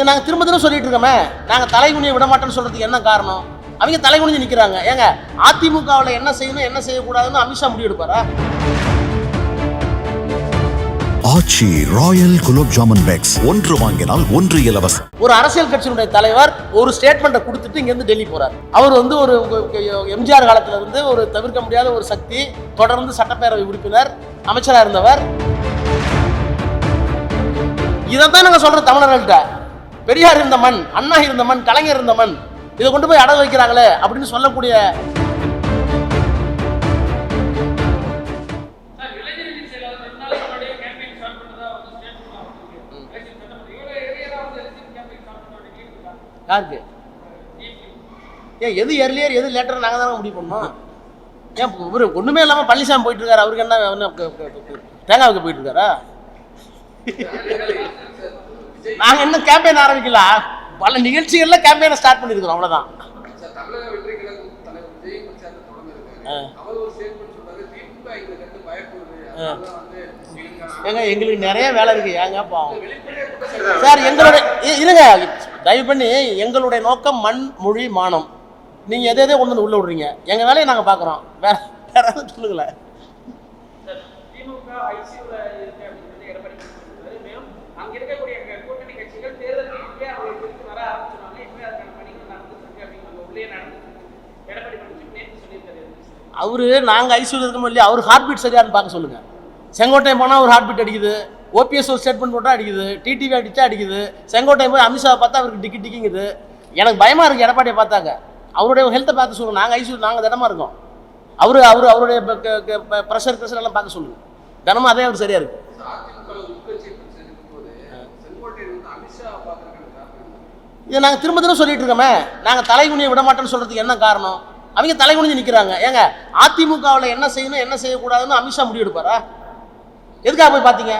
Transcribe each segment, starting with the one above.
இதை நாங்கள் திரும்ப திரும்ப சொல்லிட்டு இருக்கோமே. நாங்கள் தலைகுனியை விட மாட்டோம்னு சொல்றதுக்கு என்ன காரணம்? அவங்க தலைகுனிஞ்சு நிற்கிறாங்க ஏங்க அதிமுகவில் என்ன செய்யணும் என்ன செய்யக்கூடாதுன்னு அமித்ஷா முடிவு எடுப்பாரா? Aachi royal gulab jamun packs. ஒன்று வாங்கினால் ஒன்று இலவசம். ஒரு அரசியல் கட்சியினுடைய தலைவர் ஒரு ஸ்டேட்மெண்ட்டை கொடுத்துட்டு இங்கேருந்து டெல்லி போறார். அவர் வந்து ஒரு எம்ஜிஆர் காலத்துல இருந்து ஒரு தவிர்க்க முடியாத ஒரு சக்தி தொடர்ந்து சட்டப்பேரவை உறுப்பினர் அமைச்சராக இருந்தவர். இதைத்தான் நாங்கள் சொல்றோம் தமிழர்கள்ட்ட. பெரியார் இருந்த மண் அண்ணா இருந்த மண் கலைஞர் இருந்த மண் இதை கொண்டு போய் அடகு வைக்கிறாங்களே அப்படின்னு சொல்லக்கூடிய யாருக்கு ஏன் எது எர்லியர் எது லேட்டர் நாங்கள் தானே முடிவு பண்ணோம் ஏன் இவர் ஒன்றுமே இல்லாமல் பழனிசாமி போயிட்டு இருக்காரு அவருக்கு என்ன என்ன க- க- க- தேங்காய் வைக்க போயிட்டு இருக்காரா நாங்கள் இன்னும் கேம்பெயின் ஆரம்பிக்கல. பல நிகழ்ச்சிகள்ல கேம்பெயினை ஸ்டார்ட் பண்ணியிருக்கிறோம் அவ்வளோதான் ஏங்க எங்களுக்கு நிறைய வேலை இருக்கு. ஏங்க பாவம். சார் எங்களுடைய இ- இருங்க தயவு பண்ணி எங்களுடைய நோக்கம் மண் மொழி மானம். நீங்க எதை எதை கொண்டு வந்து உள்ள விடுறீங்க. எங்க வேலையை நாங்க பாக்குறோம். வேற வேற எதுவும் மேலும் அங்க இருக்கக்கூடிய கட்சிகள் தேர்தல் இப்பவே அவங்க குறித்து வர ஆரம்பிச்சிருவாங்க. இப்பவே அதுக்கான பணிகள் நடந்துட்டு அப்படிங்கிற உள்ளே நடந்துட்டு எடப்பாடி பழனிசாமி நேற்று சொல்லியிருக்காரு. அவரு நாங்கள் ஐசியூல இருக்கோம் இல்லையா அவர் ஹார்ட் பீட் சரியான்னு பார்க்க சொல்லுங்க. செங்கோட்டையம் போனால் ஒரு ஹார்ட் பீட் அடிக்குது ஓபிஎஸ் ஒரு ஸ்டேட்மெண்ட் போட்டால் அடிக்குது. டிடிவி அடித்தா அடிக்குது. செங்கோட்டையம் போய் அமித்ஷா பார்த்தா அவருக்கு டிக்கி டிக்கிங்குது. எனக்கு பயமாக இருக்குது எடப்பாடியை பார்த்தாங்க அவருடைய ஹெல்த்தை பார்த்து சொல்லுங்கள் நாங்கள் ஐசியூ நாங்கள் தினமாக இருக்கோம். அவரு அவர் அவருடைய ப்ரெஷர் ப்ரெஷர் எல்லாம் பார்க்க சொல்லுங்கள் தினமும் அதே அவர் சரியாக இருக்குது அதிமுக உட்கட்சி பிரச்சனை இருக்கும்போது செங்கோட்டையன் வந்து அமித்ஷா பார்க்கறதுக்கான காரணம் என்ன? இதை நாங்கள் திரும்ப திரும்ப சொல்லிட்டு இருக்கோமே. நாங்கள் தலைகுனியை விட மாட்டோம்னு சொல்கிறதுக்கு என்ன காரணம்? அவங்க தலைகுனிஞ்சு நிற்கிறாங்க ஏங்க அதிமுகவில் என்ன செய்யணும் என்ன செய்யக்கூடாதுன்னு அமித்ஷா முடிவு எடுப்பாரா? எதுக்காக போய் பார்த்தீங்க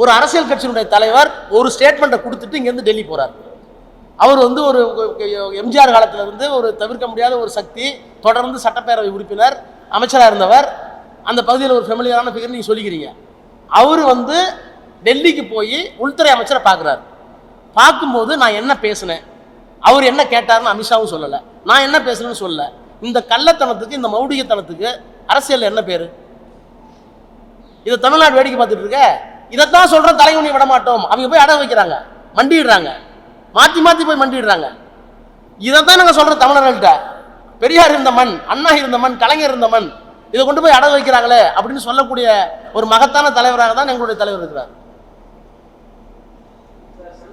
ஒரு அரசியல் கட்சியினுடைய தலைவர் ஒரு ஸ்டேட்மெண்ட்டை கொடுத்துட்டு இங்கேருந்து டெல்லி போகிறார் அவர் வந்து ஒரு எம்ஜிஆர் காலத்தில் இருந்து ஒரு தவிர்க்க முடியாத ஒரு சக்தி தொடர்ந்து சட்டப்பேரவை உறுப்பினர் அமைச்சராக இருந்தவர். அந்த பகுதியில் ஒரு ஃபெமிலியரான ஃபிகர் நீங்கள் சொல்லிக்கிறீங்க. அவர் வந்து டெல்லிக்கு போய் உள்துறை அமைச்சரை பார்க்குறாரு பார்க்கும்போது நான் என்ன பேசினேன்? அவர் என்ன கேட்டார்னு அமித்ஷாவும் சொல்லலை. நான் என்ன பேசுனேன்னு சொல்லலை. இந்த கள்ளத்தனத்துக்கு இந்த மௌடிகத்தனத்துக்கு அரசியல் என்ன பேர்? இதை தமிழ்நாடு வேடிக்கை பார்த்துட்டு இருக்க? இதைத்தான் சொல்கிறோம் தலைகுனி விட மாட்டோம். அவங்க போய் அடகு வைக்கிறாங்க. மண்டிடுறாங்க மாற்றி மாற்றி போய் மண்டிடுறாங்க இதைத்தான் நாங்கள் சொல்கிறோம் தமிழர்கள்ட்ட. பெரியார் இருந்த மண் அண்ணா இருந்த மண் கலைஞர் இருந்த மண் இதை கொண்டு போய் அடகு வைக்கிறாங்களே அப்படின்னு சொல்லக்கூடிய ஒரு மகத்தான தலைவராக தான் எங்களுடைய தலைவர் இருக்கிறார்.